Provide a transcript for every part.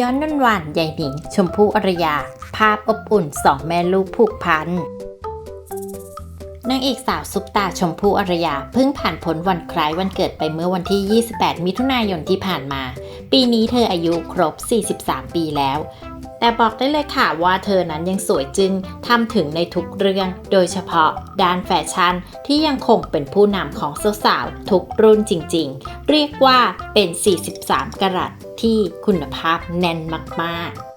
ย้อนนันหวานใหญ่หนิง ชมพู่อรยา ภาพอบอุ่นสองแม่ลูกผูกพันนางเอกสาวซุปตาชมพู่อรยาเพิ่งผ่านพ้นวันคล้ายวันเกิดไปเมื่อวันที่ 28 มิถุนายนที่ผ่านมา ปีนี้เธออายุครบ 43 ปีแล้ว แต่บอกได้เลยค่ะว่าเธอนั้นยังสวยจึงทำถึงในทุกเรื่อง โดยเฉพาะด้านแฟชั่นที่ยังคงเป็นผู้นำของสาวๆทุกรุ่นจริงๆ เรียกว่าเป็น 43กรัต ที่คุณภาพแน่นมากๆ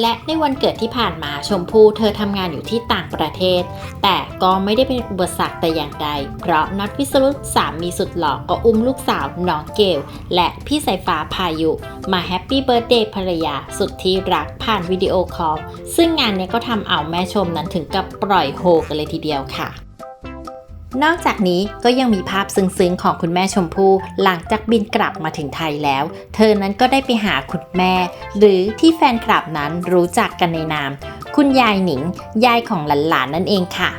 และในวันเกิดที่ผ่านมาชมพู่เธอทำงานอยู่ที่ต่างประเทศ แต่ก็ไม่ได้เป็นอุปสรรคแต่อย่างใด เพราะน็อตวิสรุตสามีสุดหล่อก็อุ้มลูกสาวน้องเกล และพี่สายฟ้าพายุ มาแฮปปี้เบิร์ดเดย์ภรรยาสุดที่รักผ่านวิดีโอคอลซึ่งงานเนี้ยก็ทำเอาแม่ชมนั้นถึงกับปล่อยโฮกันเลยทีเดียวค่ะ นอกจากนี้ก็ยังมีภาพซึ้งๆของคุณแม่ชมพู่หลังจากบินกลับมาถึงไทยแล้ว เธอนั้นก็ได้ไปหาคุณแม่ หรือที่แฟนคลับนั้นรู้จักกันในนาม คุณยายหนิง ยายของหลานๆนั่นเองค่ะ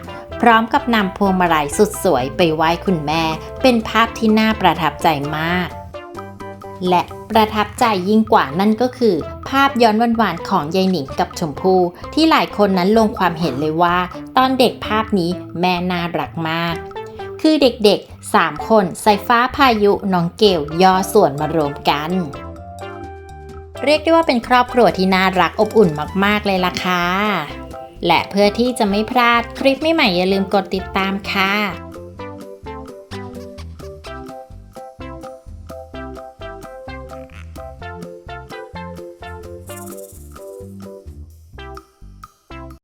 พร้อมกับนำพวงมาลัยสุดสวยไปไหว้คุณแม่ เป็นภาพที่น่าประทับใจมาก และประทับใจยิ่งกว่านั่นก็คือ ภาพย้อนหวานๆของยายหนิงกับชมพู่ที่หลายคนนั้นลงความเห็นเลยว่า ตอนเด็กภาพนี้แม่น่ารักมาก คือเด็กๆ 3 คนใสายฟ้าพายุน้องเกลย่อส่วนมารวมกัน เรียกได้ว่าเป็นครอบครัวที่น่ารักอบอุ่นมากๆเลยล่ะค่ะและเพื่อที่จะไม่พลาดคลิปใหม่ๆอย่าลืมกดติดตามค่ะ